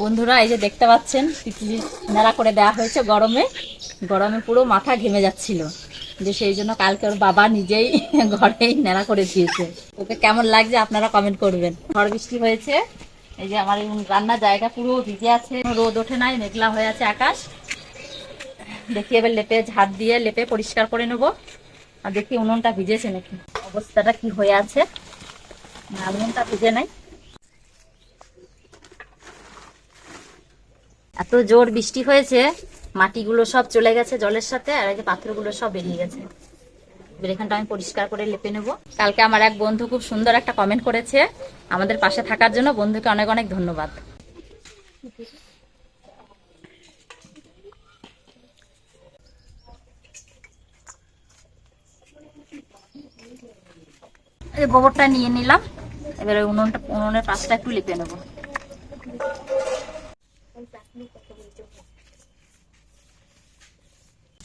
বন্ধুরা, এই যে দেখতে পাচ্ছেন, তিতলি নেড়া করে দেওয়া হয়েছে গরমে। গরমে পুরো মাথা ঘেমে যাচ্ছিল। যে সেই জন্য কালকে ওর বাবা নিজেই ঘরেই নেড়া করে দিয়েছে। ওকে কেমন লাগছে আপনারা কমেন্ট করবেন। ঝড় বৃষ্টি হয়েছে। এই যে আমার এই রান্নার জায়গা পুরো ভিজে আছে। রোদ ওঠে নাই, মেঘলা হয়ে আছে আকাশ। দেখি এবার লেপে ঝাড় দিয়ে লেপে পরিষ্কার করে নেব। আর দেখি উনুনটা ভিজেছে নাকি। অবস্থাটা কি হয়ে আছে। উনুনটা ভিজে নাই। এত জোর বৃষ্টি হয়েছে, মাটিগুলো সব চলে গেছে জলের সাথে, আর এই যে পাথরগুলো সব বেরিয়ে গেছে। এখানটা আমি পরিষ্কার করে লেপে নেব। কালকে আমার এক বন্ধু খুব সুন্দর একটা কমেন্ট করেছে, আমাদের পাশে থাকার জন্য বন্ধুকে অনেক অনেক ধন্যবাদ। গোবরটা নিয়ে নিলাম, এবারে উনুনটা, উনুনের পাশটা একটু লেপে নেব।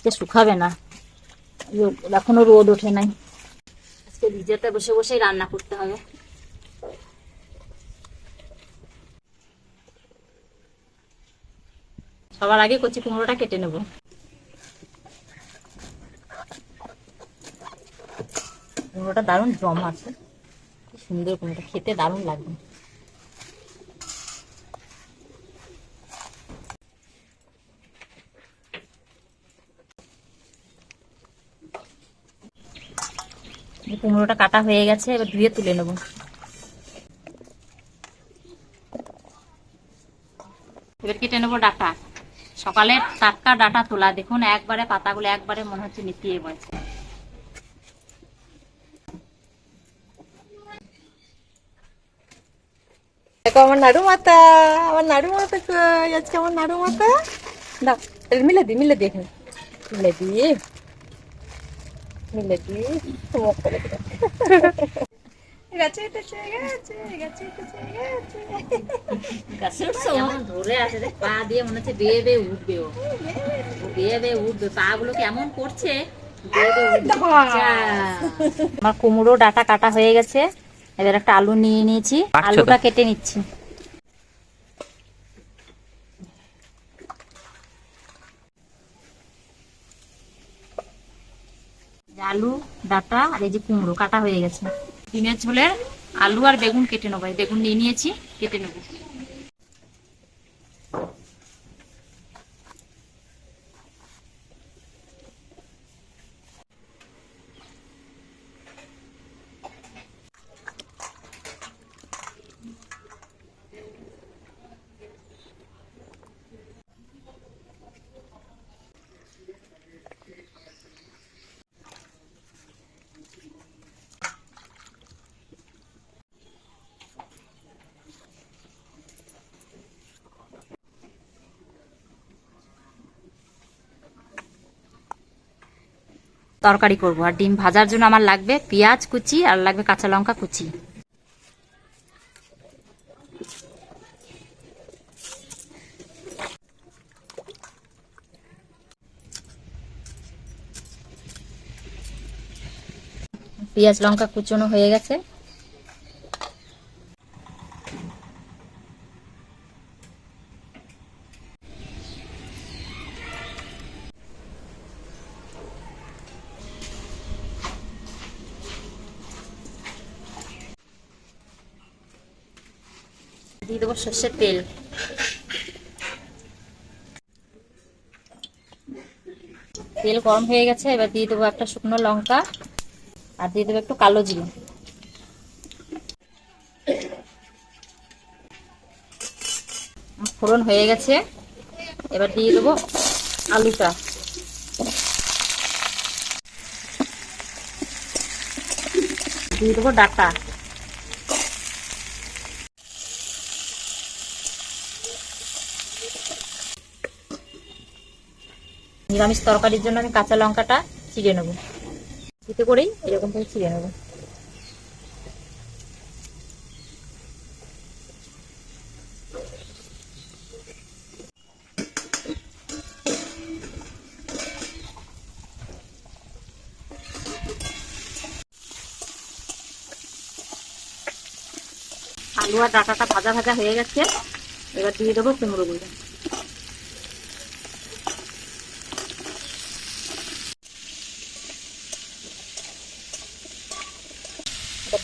আজকে শুকাবে না। এখনও রোদ ওঠে নাই। আজকে ভিজেতে বসে বসেই রান্না করতে হবে। সবার আগে কচি কুমড়োটা কেটে নেব। কুমড়োটা দারুণ জম আছে। সুন্দর কুমড়োটা, খেতে দারুণ লাগবে। কুমড়োটা কাটা হয়ে গেছে, এবার ধুয়ে তুলে নেব। এবার কেটে নেব ডাটা। সকালে টাটকা ডাটা তোলা, দেখুন একবারে পাতাগুলো একবারে মনে হচ্ছে নিতিয়ে দেখো আমার নাড়ু মাতা আমার নাড়ু মাতা আজকে আমার নাড়ু মাতা তাহলে মিলে দি মিলে দি এখানে। মিলে দি। মিলে দি মুখ করে দিলাম। গাছে উঠেছে গেছে গাছে উঠেছে গেছে। গাছের কেমন ধরে আছে দেখ পা দিয়ে মনে হচ্ছে বেয়ে বেয়ে উঠবে ও। ও বেয়ে বেয়ে উঠবে। পা গুলো কেমন করছে। আমার কুমড়ো ডাটা কাটা হয়ে গেছে। এবার একটা আলু নিয়ে নিয়েছি। আলুটা কেটে নিচ্ছি। আলু, ডাটা আর এই যে কুমড়ো, কাটা হয়ে গেছে। ডিমের ঝোলের আলু আর বেগুন কেটে নেব। বেগুন নিয়ে নিয়েছি, কেটে নেব। তরকারি করব। আর ডিম ভাজার জন্য আমার লাগবে পেঁয়াজ কুচি আর লাগবে কাঁচা লঙ্কা কুচি। পেঁয়াজ, লঙ্কা কুচনো হয়ে গেছে। দিয়ে দেবো সর্ষের তেল। তেল গরম হয়ে গেছে, এবার দিয়ে দেবো একটা শুকনো লঙ্কা আর দিয়ে দেবো একটু কালো জিরে। ফোড়ন হয়ে গেছে, এবার দিয়ে দেবো আলুটা। দিয়ে দেবো ডাটা। নিরামিষ তরকারির জন্য আমি কাঁচা লঙ্কাটা চিড়ে নেব। এতে করেই এরকম করে চিড়ে নেব। আলু আর ডাটাটা ভাজা ভাজা হয়ে গেছে। এবার দিয়ে দেবো কুমড়োগুলো।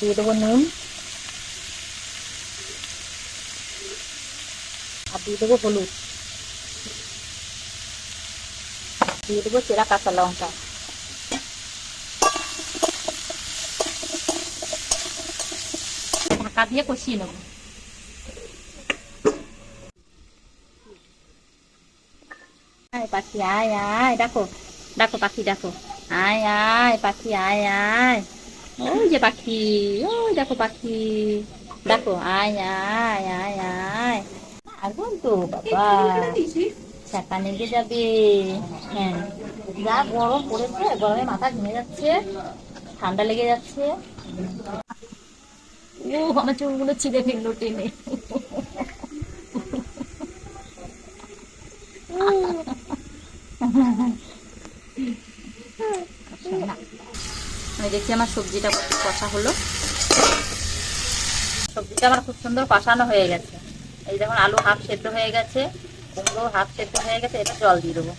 দিয়ে দেবো নুন। আর দিয়ে দেবো হলুদ। দিয়ে দেবো চেরা কাঁচা লঙ্কা। ঢাকা দিয়ে কষিয়ে নেব। আয় পাখি, আয় আয় ডাকো ডাকো পাখি ডাকো আয় আয়, পাখি, আয় আয়। ওই যে পাখি ওই দেখো পাখি ডাকো আয় আয় আয় আয় আগুন তো বাবা চাকা লেগে যাবে হ্যাঁ যা গরম পড়েছে গরমে মাথা ঘেমে যাচ্ছে ঠান্ডা লেগে যাচ্ছে ও আমার চুলগুলো ছিঁড়ে ফেলল টেনে আমি দেখছি আমার সবজিটা কত কষা হলো। সবজিটা আমার খুব সুন্দর কষানো হয়ে গেছে। এই দেখুন, আলু হাফ সেদ্ধ হয়ে গেছে, কুমড়ো হাফ সেদ্ধ হয়ে গেছে এটা জল দিয়ে দেবো।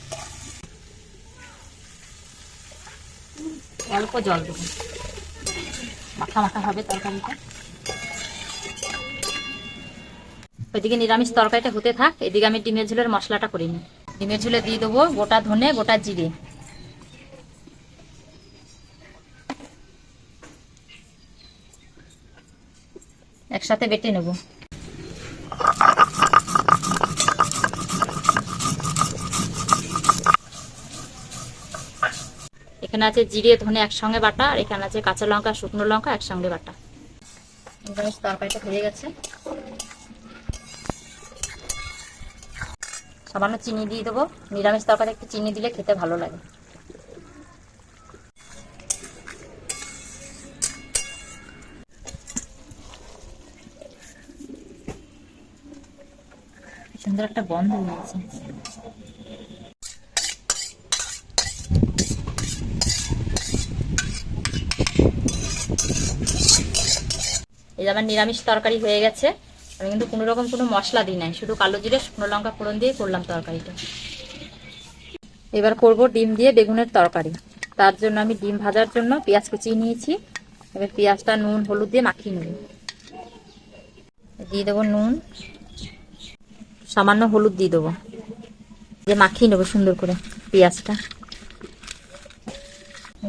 অল্প জল দেবো। মাখা মাখা হবে তরকারিটা। ওইদিকে নিরামিষ তরকারিটা হতে থাক, এদিকে আমি ডিমের ঝুলের মশলাটা করে নিই। ডিমের ঝুলে দিয়ে দেবো গোটা ধনে, গোটা জিরে। একসাথে বেটে নেব। এখানে আছে জিরে, ধনে একসঙ্গে বাটা, আর এখানে আছে কাঁচা লঙ্কা, শুকনো লঙ্কা, একসঙ্গে বাটা। তরকারিটা হয়ে গেছে। সামান্য চিনি দিয়ে দেবো। নিরামিষ তরকারি একটু চিনি দিলে খেতে ভালো লাগে। সুন্দর একটা গন্ধ হয়েছে এই আমার নিরামিষ তরকারি হয়ে গেছে। আমি কিন্তু কোনো রকম কোনো মশলা দিই নাই। শুধু কালো জিরে, শুকনো লঙ্কা ফোড়ন দিয়ে করলাম তরকারিটা। এবার করব ডিম দিয়ে বেগুনের তরকারি। তার জন্য আমি ডিম ভাজার জন্য পেঁয়াজ কুচিয়ে নিয়েছি। এবার পেঁয়াজটা নুন, হলুদ দিয়ে মাখিয়ে নেব। দিয়ে দেবো নুন। সামান্য হলুদ দিয়ে দেবো। দিয়ে মাখিয়ে নেব সুন্দর করে পেঁয়াজটা।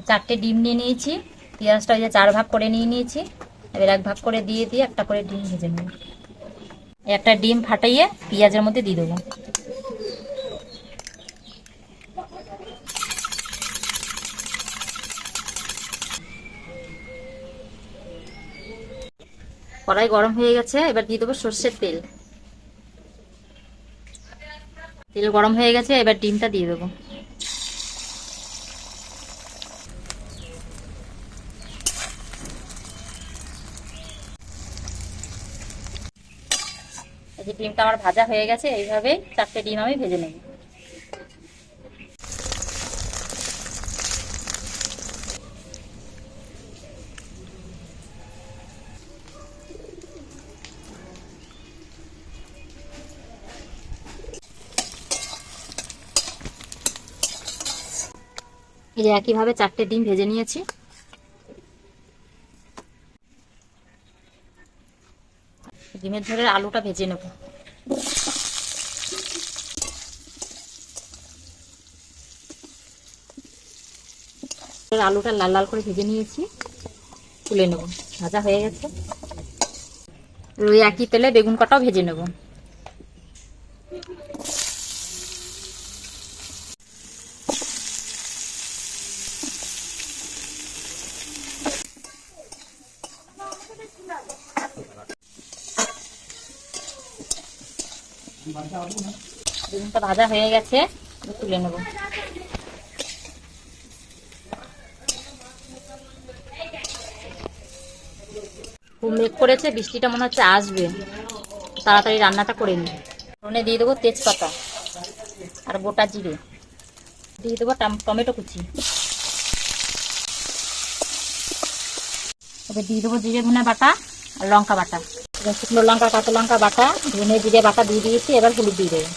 চারটে ডিম নিয়ে নিয়েছি। পেঁয়াজটা ওই যে চার ভাগ করে নিয়ে নিয়েছি। এবার এক ভাগ করে দিয়ে দিয়ে একটা করে ডিম ভেজে নেব। একটা ডিম ফাটাইয়ে পেঁয়াজের মধ্যে দিয়ে দেবো। কড়াই গরম হয়ে গেছে, এবার দিয়ে দেবো সর্ষের তেল। তেল গরম হয়ে গেছে, এবার ডিমটা দিয়ে দেবো। এই ডিমটা আমার ভাজা হয়ে গেছে, এইভাবে চারটে ডিম আমি ভেজে নেব। এই যে একইভাবে চারটে ডিম ভেজে নিয়েছি। ডিমের ধরে আলুটা ভেজে নেব। আলুটা লাল লাল করে ভেজে নিয়েছি। তুলে নেব। ভাজা হয়ে গেছে। ওই একই তেলে বেগুন কটাও ভেজে নেব। বেগুনটা ভাজা হয়ে গেছে তুলে নেব। মেঘ করেছে, বৃষ্টিটা মনে হচ্ছে আসবে। তাড়াতাড়ি রান্নাটা করে নিই। ফোড়নে দিয়ে দেবো তেজপাতা আর গোটা জিরে। দিয়ে দেবো টমেটো কুচি। এবার দিয়ে দেবো জিরে ধনে বাটা আর লঙ্কা বাটা। শুকনো লঙ্কা, কাঁচা লঙ্কা বাটা, ধনে জিরে বাটা দিয়ে দিয়েছি, এবার হলুদ দিয়ে দেবো।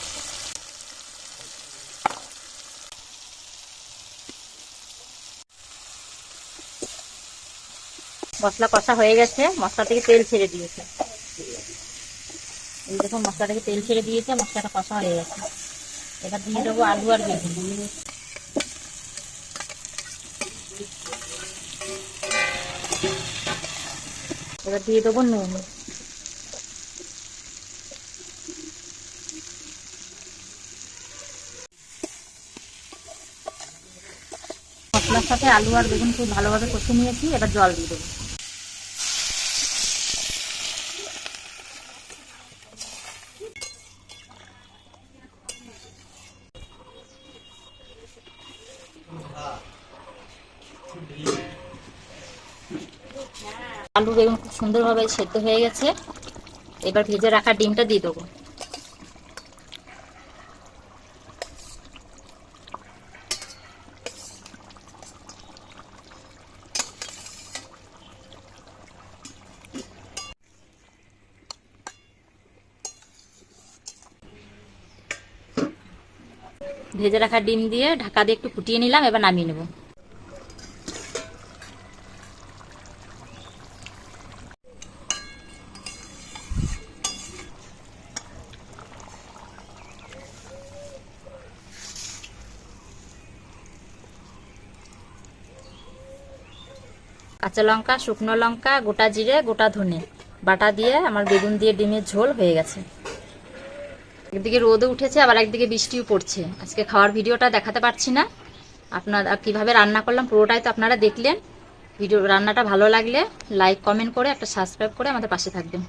মশলা কষা হয়ে গেছে, মশলা থেকে তেল ছেড়ে দিয়েছে। এই দেখুন, মশলা থেকে তেল ছেড়ে দিয়েছে, মশলাটা কষা হয়ে গেছে। এবার দিয়ে দেবো আলু আর বেগুন এবার দিয়ে দেবো নুন। মশলার সাথে আলু আর বেগুন খুব ভালোভাবে কষে নিয়েছি, এবার জল দিয়ে দেবো। আলু, বেগুন খুব সুন্দরভাবে সেদ্ধ হয়ে গেছে। এবার ভেজে রাখা ডিমটা দিয়ে দেবো। ভেজে রাখা ডিম দিয়ে ঢাকা দিয়ে একটু ফুটিয়ে নিলাম, এবার নামিয়ে নেব। কাঁচা লঙ্কা, শুকনো লঙ্কা, গোটা জিরে, গোটা ধনে। বাটা দিয়ে আমার বেগুন দিয়ে ডিমের ঝোল হয়ে গেছে। একদিকে রোদও উঠেছে, আবার একদিকে বৃষ্টিও পড়ছে। আজকে খাওয়ার ভিডিওটা দেখাতে পারছি না। আপনারা কীভাবে রান্না করলাম পুরোটাই তো আপনারা দেখলেন। ভিডিও, রান্নাটা ভালো লাগলে লাইক, কমেন্ট করে একটা সাবস্ক্রাইব করে আমাদের পাশে থাকবেন।